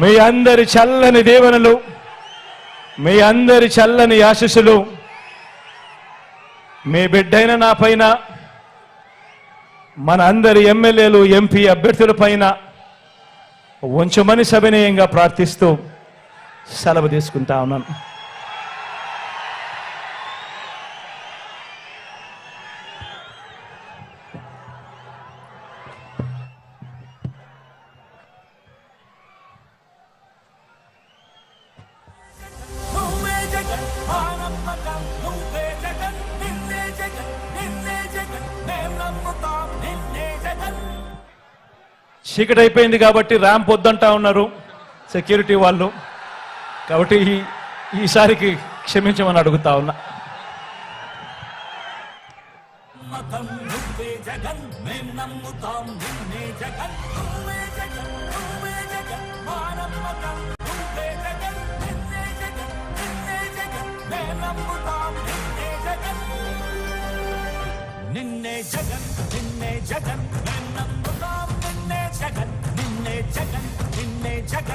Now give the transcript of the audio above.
మీ అందరి చల్లని దీవెనలు మీ అందరి చల్లని ఆశీస్సులు మీ బిడ్డైన నా పైన మన అందరి ఎమ్మెల్యేలు ఎంపీ అభ్యర్థుల పైన ఉంచమని సవినయంగా ప్రార్థిస్తూ సెలవు తీసుకుంటా ఉన్నాను. జగన్ మా నమ్మకం నువ్వే జగన్ నిన్నే జగన్ నిన్నే జగన్ మేం నమ్ముతాం నిన్నే జగన్. చీకటి అయిపోయింది కాబట్టి ర్యాంప్ వద్దంటా ఉన్నారు సెక్యూరిటీ వాళ్ళు. కాబట్టి ఈ ఈసారికి క్షమించమని అడుగుతా ఉన్నా. నమ్మకం నువ్వే జగన్ మేం నమ్ముతాం నిన్నే జగన్ నువ్వే జగన్. జగన్ నిన్నే జగన్ నిన్నే జగన్. నన్ను